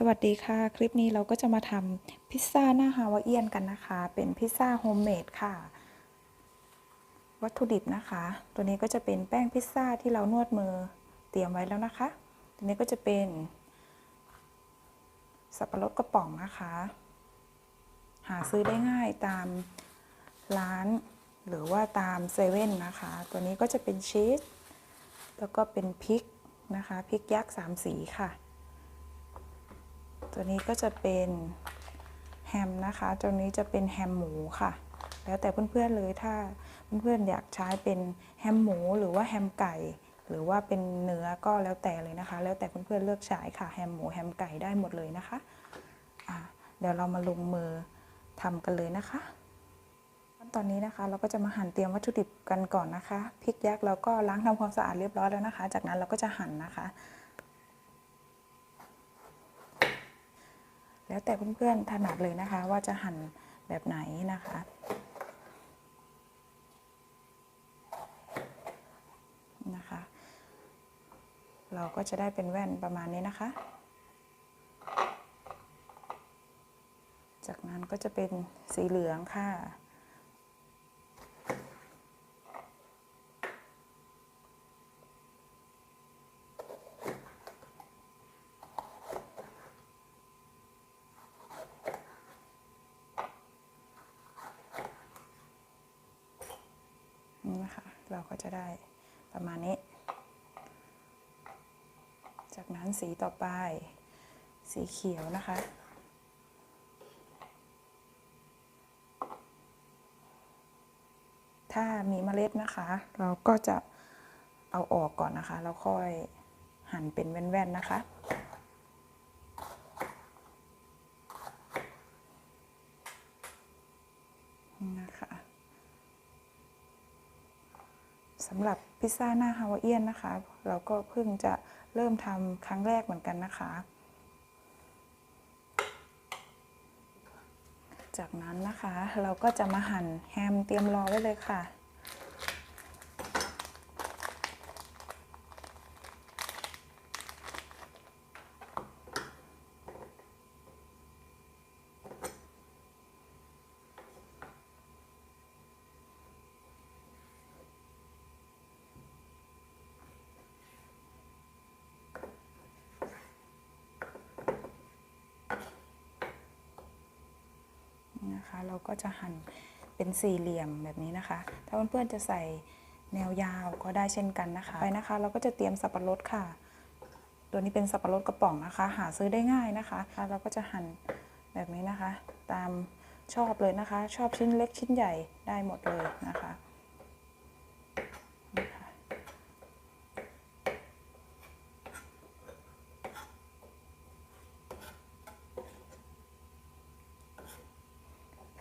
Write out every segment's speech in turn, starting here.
สวัสดีค่ะ คลิปนี้เราก็จะมาทำพิซซ่าหน้าฮาวาเอียนกันนะคะ เป็นพิซซ่าโฮมเมดค่ะ วัตถุดิบนะคะ ตัวนี้ก็จะเป็นแป้งพิซซ่าที่เรานวดมือเตรียมไว้แล้วนะคะ ตัวนี้ก็จะเป็น สับปะรดกระป๋องนะคะ หาซื้อได้ง่ายตามร้าน หรือว่าตามเซเว่นนะคะ ตัวนี้ก็จะเป็นชีสแล้วก็เป็นพริกนะคะพริกยักษ์สามสีค่ะ ตัวนี้ก็จะเป็นแฮมนะคะตัวนี้จะเป็นแฮมหมูค่ะ แล้วแต่เพื่อนๆเลยถ้าเพื่อนๆอยากใช้เป็นแฮมหมูหรือว่าแฮมไก่ หรือว่าเป็นเนื้อก็แล้วแต่เลยนะคะ แล้วแต่เพื่อนๆเลือกใช้ค่ะแฮมหมูแฮมไก่ได้หมดเลยนะคะะเดี๋ยวเรามาลงมือทำกันเลยนะคะตอนนี้นะคะเราก็จะมาหั่นเตรียมวัตถุดิบกันก่อนนะคะพริกยักษ์เราก็ล้างทำความสะอาดเรียบร้อยแล้วนะคะ จากนั้นเราก็จะหั่นนะคะ แล้วแต่เพื่อนๆถนัดเลยนะคะ ว่าจะหั่นแบบไหนนะคะ นะคะ เราก็จะได้เป็นแว่นประมาณนี้นะคะ จากนั้นก็จะเป็นสีเหลืองค่ะ นี่นะคะเราก็จะได้ ประมาณนี้ จากนั้นสีต่อไป สีเขียวนะคะ ถ้ามีเมล็ดนะคะ เราก็จะเอาออกก่อนนะคะ แล้วค่อยหั่นเป็นแว่นๆนะคะ นะคะ สำหรับพิซซ่าหน้าฮาวาเอียนนะคะ เราก็เพิ่งจะเริ่มทำครั้งแรกเหมือนกันนะคะ จากนั้นนะคะเราก็จะมาหั่นแฮมเตรียมรอไว้เลยค่ะ ก็จะหั่นเป็นสี่เหลี่ยมแบบนี้นะคะ ถ้าเพื่อนๆจะใส่แนวยาวก็ได้เช่นกันนะคะ ไปนะคะ เราก็จะเตรียมสับปะรดค่ะ ตัวนี้เป็นสับปะรดกระป๋องนะคะ หาซื้อได้ง่ายนะคะ เราก็จะหั่นแบบนี้นะคะ ตามชอบเลยนะคะ ชอบชิ้นเล็กชิ้นใหญ่ได้หมดเลยนะคะนะคะ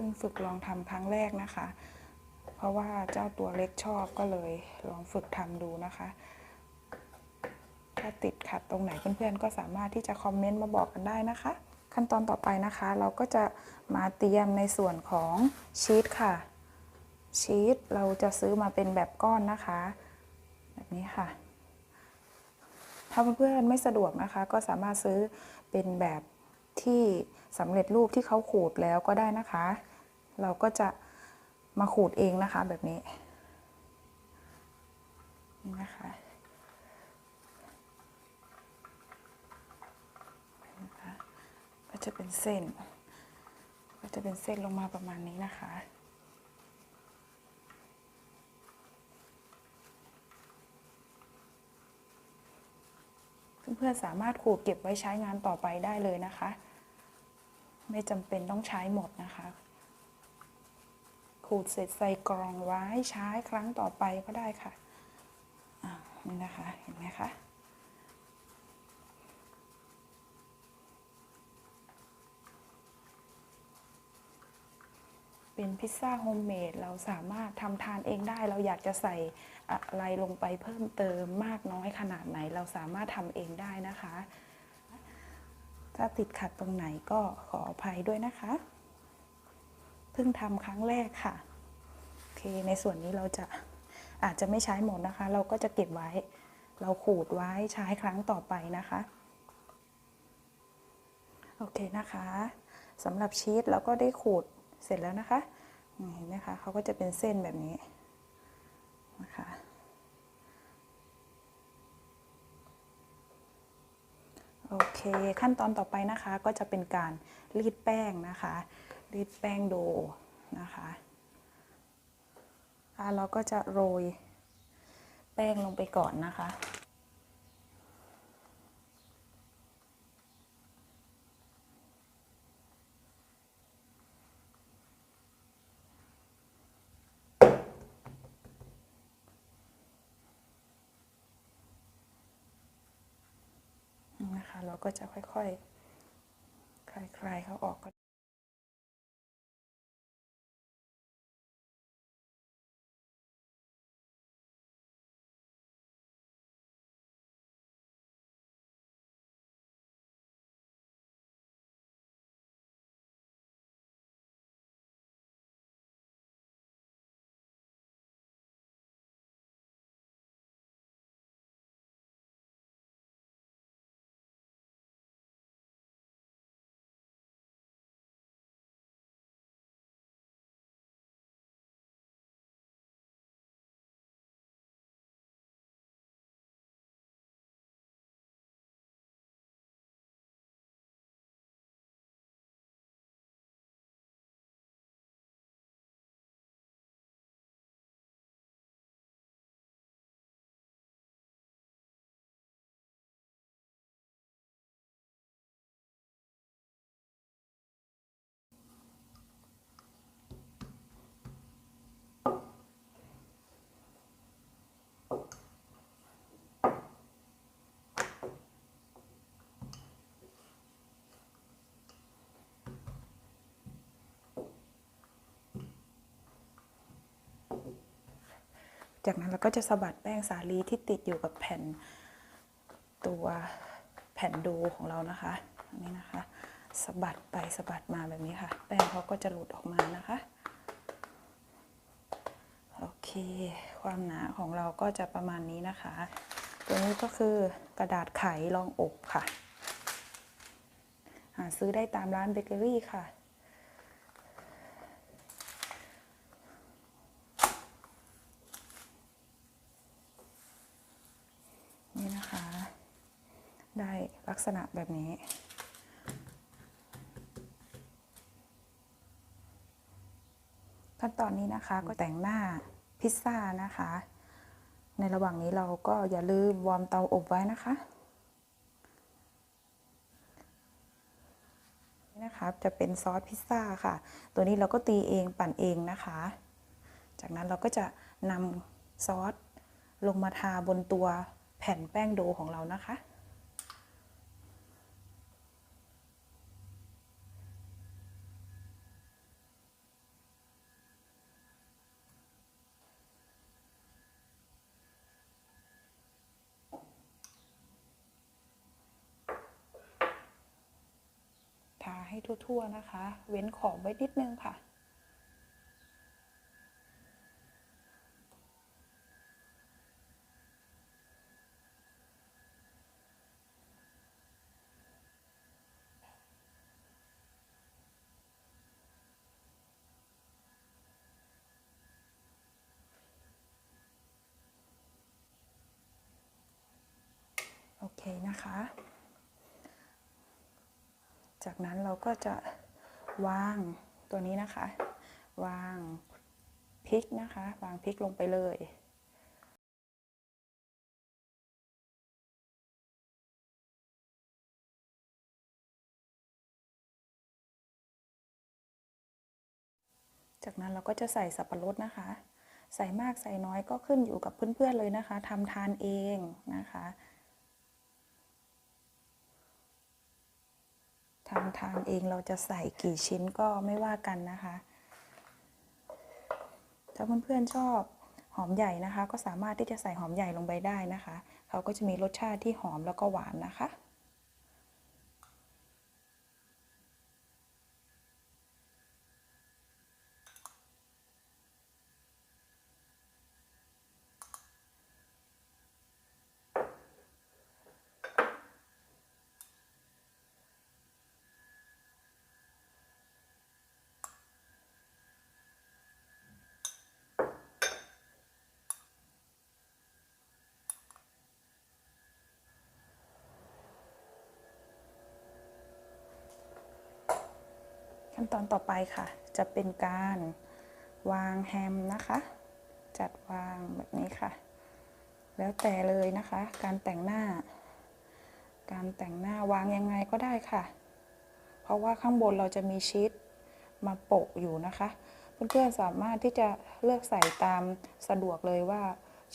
พิ่งฝึกลองทำครั้งแรกนะคะ เพราะว่าเจ้าตัวเล็กชอบก็เลยลองฝึกทำดูนะคะ ถ้าติดขัดตรงไหนเพื่อนๆก็สามารถที่จะคอมเมนต์มาบอกกันได้นะคะ ขั้นตอนต่อไปนะคะ เราก็จะมาเตรียมในส่วนของชีสค่ะ ชีสเราจะซื้อมาเป็นแบบก้อนนะคะ แบบนี้ค่ะถ้าเพื่อนๆไม่สะดวกนะคะ ก็สามารถซื้อเป็นแบบที่สำเร็จรูปที่เขาขูดแล้วก็ได้นะคะ เราก็จะมาขูดเองนะคะแบบนี้นะคะนะคะก็จะเป็นเส้น ก็จะเป็นเส้นลงมาประมาณนี้นะคะเพื่อนๆสามารถขูดเก็บไว้ใช้งานต่อไปได้เลยนะคะ ไม่จำเป็นต้องใช้หมดนะคะ ขูดเสร็จใส่กรองไว้ใช้ครั้งต่อไปก็ได้ค่ะอ่านี่นะคะ เห็นไหมคะเป็นพิซซ่าโฮมเมดเราสามารถทำทานเองได้ เราอยากจะใส่อะไรลงไปเพิ่มเติมมากน้อยขนาดไหน เราสามารถทำเองได้นะคะ ถ้าติดขัดตรงไหนก็ขออภัยด้วยนะคะ เพิ่งทำครั้งแรกค่ะโอเคในส่วนนี้เราจะอาจจะไม่ใช้หมดนะคะ เราก็จะเก็บไว้ เราขูดไว้ใช้ครั้งต่อไปนะคะโอเคนะคะสำหรับชีสเราก็ได้ขูดเสร็จแล้วนะคะเห็นไหมคะเขาก็จะเป็นเส้นแบบนี้นะคะโอเค ขั้นตอนต่อไปนะคะก็จะเป็นการรีดแป้งนะคะ รีดแป้งโดนะคะเราก็จะโรยแป้งลงไปก่อนนะคะนะคะเราก็จะค่อยๆ คลายๆเขาออกก่ จากนั้นเราก็จะสะบัดแป้งสาลีที่ติดอยู่กับแผ่นตัวแผ่นโดูของเรานะคะนนี้นะคะสะบัดไปสะบัดมาแบบนี้ค่ะ แป้งเขาก็จะหลุดออกมานะคะโอเค ความหนาของเราก็จะประมาณนี้นะคะ ตัวนี้ก็คือกระดาษไขรองอบค่ะ หาซื้อได้ตามร้านเบเกอรี่ค่ะ นี่นะคะ ได้ลัก ษณะแบบนี้ ขั้นตอนนี้นะคะก็แต่งหน้าพิซซ่านะคะ ในระหว่างนี้เราก็อย่าลืมวอร์มเตาอบไว้นะคะนี่นะคะจะเป็นซอสพิซซ่าค่ะ ตัวนี้เราก็ตีเองปั่นเองนะคะ จากนั้นเราก็จะนำซอสลงมาทาบนตัวแผ่นแป้งโดของเรานะคะ ทา ให้ทั่วๆนะคะ เว้นขอบไว้นิดนึงค่ะ โอเคนะคะ จากนั้นเราก็จะวางตัวนี้นะคะ วางพริกนะคะ วางพริกลงไปเลยจากนั้นเราก็จะใส่สับปะรดนะคะ ใส่มากใส่น้อยก็ขึ้นอยู่กับเพื่อนๆเลยนะคะทำทานเองนะคะ ทำทานเองเราจะใส่กี่ชิ้นก็ไม่ว่ากันนะคะ ถ้าเพื่อนๆชอบหอมใหญ่นะคะ ก็สามารถที่จะใส่หอมใหญ่ลงไปได้นะคะ เขาก็จะมีรสชาติที่หอมแล้วก็หวานนะคะ ขั้นตอนต่อไปค่ะ จะเป็นการวางแฮมนะคะ จัดวางแบบนี้ค่ะ แล้วแต่เลยนะคะ การแต่งหน้า การแต่งหน้าวางยังไงก็ได้ค่ะ เพราะว่าข้างบนเราจะมีชีสมาโปะอยู่นะคะ เพื่อนๆสามารถที่จะเลือกใส่ตามสะดวกเลยว่า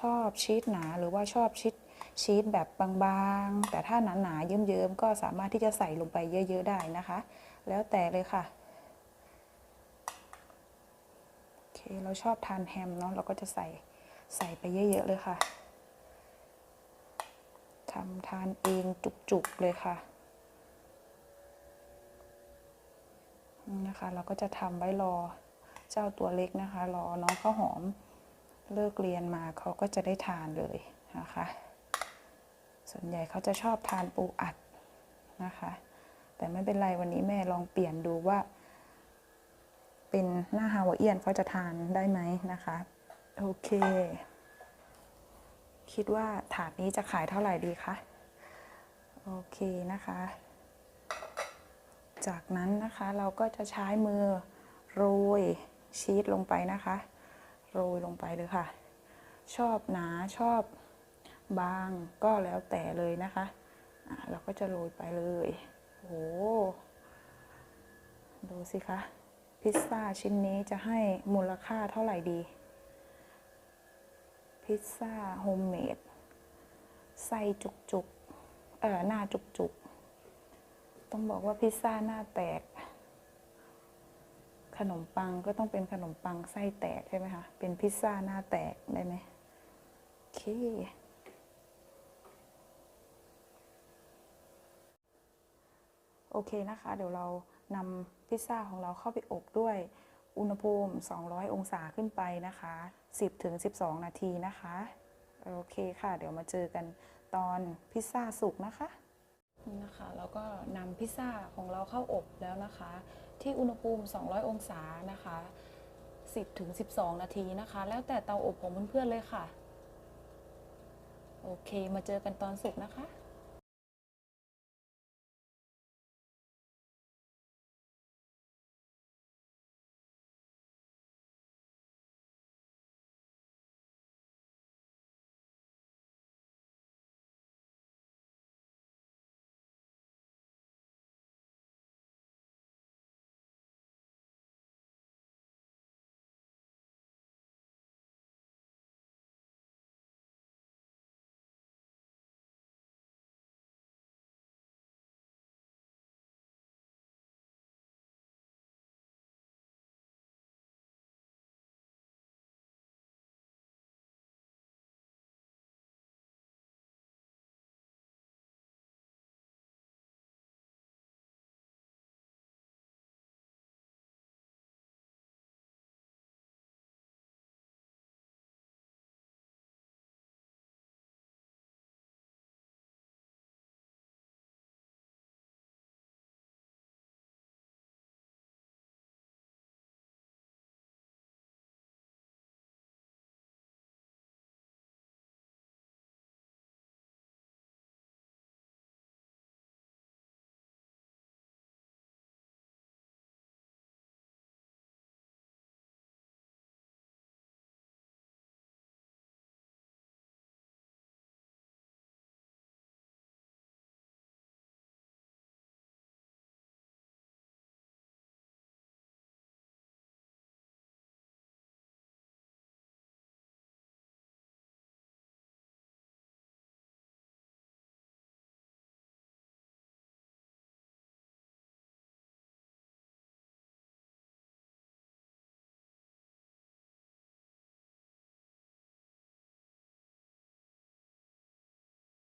ชอบชีสหนาหรือว่าชอบชีสชีสแบบบางๆ แต่ถ้าหนาๆเยิ้มๆก็สามารถที่จะใส่ลงไปเยอะ ๆ ได้นะคะ แล้วแต่เลยค่ะ โอ เคเราชอบทานแฮมเนาะเราก็จะใส่ใส่ไปเยอะ ๆ เลยค่ะทำทานเองจุก ๆ เลยค่ะนะคะ เราก็จะทำไว้รอเจ้าตัวเล็กนะคะ รอน้องข้าวหอมเลิกเรียนมาเขาก็จะได้ทานเลยนะคะ ส่วนใหญ่เขาจะชอบทานปูอัดนะคะ แต่ไม่เป็นไรวันนี้แม่ลองเปลี่ยนดูว่า เป็นหน้าฮาวาเอียนเขาจะทานได้ไหมนะคะ โอเค คิดว่าถาดนี้จะขายเท่าไหร่ดีคะ โอเคนะคะ จากนั้นนะคะเราก็จะใช้มือโรยชีสลงไปนะคะ โรยลงไปเลยค่ะ ชอบหนาชอบบางก็แล้วแต่เลยนะคะอะเราก็จะโรยไปเลยโอ้โหดูสิคะ พิซซ่าชิ้นนี้จะให้มูลค่าเท่าไหร่ดี พิซซ่าโฮมเมดไส้จุกๆเอ่อหน้าจุกๆต้องบอกว่าพิซซ่าหน้าแตก ขนมปังก็ต้องเป็นขนมปังไส้แตกใช่ไหมคะ เป็นพิซซ่าหน้าแตกได้ไหมโอเคโอเคนะคะ เดี๋ยวเรานำ พิซซ่าของเราเข้าไปอบด้วยอุณหภูมิ 200 องศาขึ้นไปนะคะ 10ถึง12 นาทีนะคะ โอเคค่ะ เดี๋ยวมาเจอกันตอนพิซซ่าสุกนะคะนี่นะคะเราก็นำพิซซ่าของเราเข้าอบแล้วนะคะ ที่อุณหภูมิ 200 องศานะคะ 10ถึง12 นาทีนะคะ แล้วแต่เตาอบของเพื่อนๆเลยค่ะ โอเค มาเจอกันตอนสุกนะคะ